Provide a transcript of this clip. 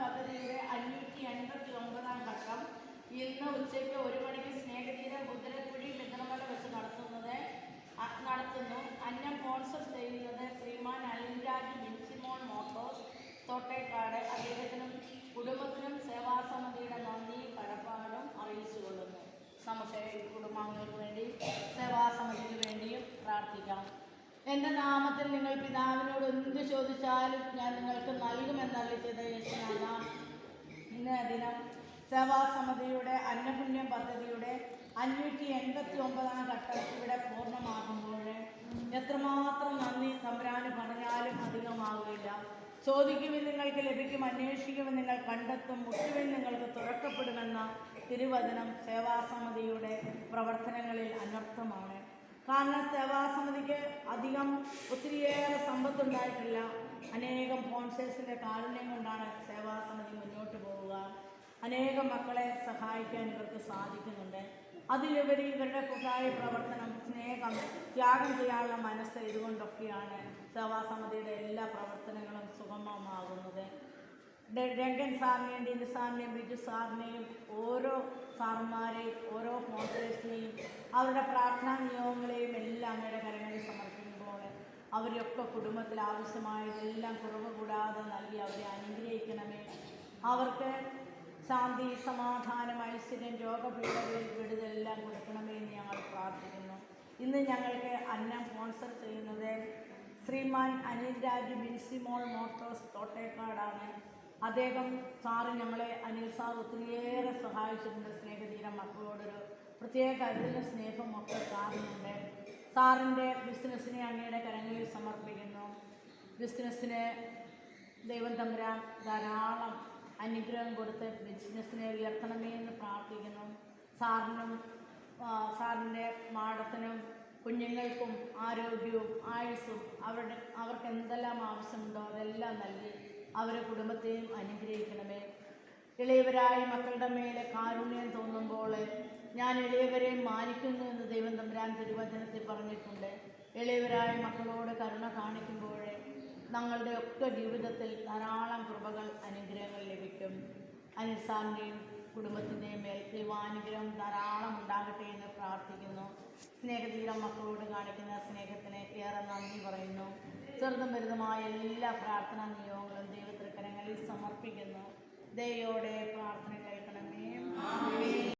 പദ്ധതിയുടെ അഞ്ഞൂറ്റി എൺപത്തി ഒമ്പതാം ഘട്ടം ഇന്ന് ഉച്ചയ്ക്ക് ഒരു മണിക്ക് സ്നേഹതീരം കുതിരക്കുഴി മിത്രമല വെച്ച് നടത്തുന്നത് നടത്തുന്നു. അന്നം സ്പോൺസർ ചെയ്യുന്നത് ശ്രീമാൻ അലിൻരാജ് ബിൻസിമോൾ മോട്ടോസ് തോട്ടേക്കാട്. അദ്ദേഹത്തിനും കുടുംബത്തിനും സേവാസമിതിയുടെ നന്ദി കടപ്പാടും അറിയിച്ചുകൊള്ളുന്നു. നമുക്ക് കുടുംബാംഗങ്ങൾക്ക് വേണ്ടി സേവാസമിതിക്ക് വേണ്ടിയും പ്രാർത്ഥിക്കാം. എന്റെ നാമത്തിൽ നിങ്ങൾ എന്ത് ചോദിച്ചാലും ഞാൻ നിങ്ങൾക്ക് നൽകുമെന്നല്ല ചെയ്ത യേശുനാഥ. ഇന്ന് ദിനം സേവാസമിതിയുടെ അന്നപുണ്യ പദ്ധതിയുടെ അഞ്ഞൂറ്റി എൺപത്തി ഒമ്പതാം ഘട്ടം ഇവിടെ പൂർണമാകുമ്പോൾ എത്രമാത്രം നന്ദി തമ്പുരാന് പറഞ്ഞാലും അധികമാവുകയില്ല ചോദിക്കുവിൻ നിങ്ങൾക്ക് ലഭിക്കും അന്വേഷിക്കുവിൻ നിങ്ങൾ കണ്ടെത്തും മുട്ടുവിൻ നിങ്ങൾക്ക് തുറക്കപ്പെടുമെന്ന തിരുവചനം സേവാസമിതിയുടെ പ്രവർത്തനങ്ങളിൽ അനർത്ഥമാണ്. കാരണം സേവാസമിതിക്ക് അധികം ഒത്തിരിയേറെ സമ്പത്തുണ്ടായിട്ടില്ല. അനേകം സ്പോൺസേഴ്സിന്റെ കാരുണ്യം കൊണ്ടാണ് സേവാസമിതി മുന്നോട്ട് പോവുക. അനേകം മക്കളെ സഹായിക്കാൻ ഇവർക്ക് സാധിക്കുന്നുണ്ട്. അതിലുപരി ഇവരുടെ കൂട്ടായ പ്രവർത്തനം സ്നേഹം ത്യാഗം ചെയ്യാനുള്ള മനസ്സ് ഇതുകൊണ്ടൊക്കെയാണ് സേവാസമിതിയുടെ എല്ലാ പ്രവർത്തനങ്ങളും സുഗമമാകുന്നത്. രംഗൻ സാറിനെയും ദിനു സാറിനെയും ബിജു സാറിനെയും ഓരോ സാറന്മാരെയും ഓരോ മോട്ടേഴ്സിനെയും അവരുടെ പ്രാർത്ഥനാ നിയോഗങ്ങളെയും എല്ലാം അങ്ങയുടെ കരങ്ങളിൽ സമർപ്പിക്കുമ്പോൾ അവരൊക്കെ കുടുംബത്തിൽ ആവശ്യമായതെല്ലാം കുറവ് കൂടാതെ നൽകി അവരെ അനുഗ്രഹിക്കണമേ. അവർക്ക് ശാന്തി സമാധാനം ഐശ്വര്യം രോഗപീഠകളിൽ വിടുതലെല്ലാം കൊടുക്കണമേ എന്ന് ഞങ്ങൾ പ്രാർത്ഥിക്കുന്നു. ഇന്ന് ഞങ്ങൾക്ക് അന്നം സ്പോൺസർ ചെയ്യുന്നത് ശ്രീമാൻ അനിൽ രാജ് ബിൻസിമോൾ മോട്ടോസ് തോട്ടേക്കാടാണ്. അദ്ദേഹം സാറ് ഞങ്ങളെ അനിൽ സാർ ഒത്തിരിയേറെ സഹായിച്ചിട്ടുണ്ട് സ്നേഹതീരം മക്കളോടൊരു പ്രത്യേക കരുതലും സ്നേഹം ഒക്കെ സാറിനുണ്ട്. സാറിന്റെ ബിസിനസ്സിനെ അങ്ങയുടെ കരങ്ങളിൽ സമർപ്പിക്കുന്നു. ബിസിനസ്സിന് ദൈവം തമ്പുരാൻ ധാരാളം അനുഗ്രഹം കൊടുത്ത് ബിസിനസ്സിനെ ഉയർത്തണമേ എന്ന് പ്രാർത്ഥിക്കുന്നു. സാറിനും സാറിന്റെ മാഡത്തിനും കുഞ്ഞുങ്ങൾക്കും ആരോഗ്യവും ആയുസ്സും അവരുടെ അവർക്ക് എന്തെല്ലാം ആവശ്യമുണ്ടോ അതെല്ലാം നൽകി അവരെ കുടുംബത്തെയും അനുഗ്രഹിക്കണമേ. ഇളയവരായ മക്കളുടെ മേലെ കാരുണ്യം തോന്നുമ്പോൾ ഞാൻ ഇളയവരെ മാനിക്കുന്നു എന്ന് ദൈവം തമ്പുരാൻ തിരുവചനത്തിൽ പറഞ്ഞിട്ടുണ്ട്. ഇളയവരായ മക്കളോട് കരുണ കാണിക്കുമ്പോൾ ഞങ്ങളുടെ ഒക്കെ ജീവിതത്തിൽ ധാരാളം കൃപകൾ അനുഗ്രഹങ്ങൾ ലഭിക്കും. അനിൽ കുടുംബത്തിന്റെയും മേൽ ദൈവാനുഗ്രഹം ധാരാളം ഉണ്ടാകട്ടെ എന്ന് പ്രാർത്ഥിക്കുന്നു. സ്നേഹതീരം മക്കളോട് കാണിക്കുന്ന സ്നേഹത്തിന് ഏറെ നന്ദി പറയുന്നു. ചെറുതും വലുതുമായ എല്ലാ പ്രാർത്ഥനാ സമർപ്പിക്കുന്നു. ദയോടെ പ്രാർത്ഥന കേൾക്കണമേ.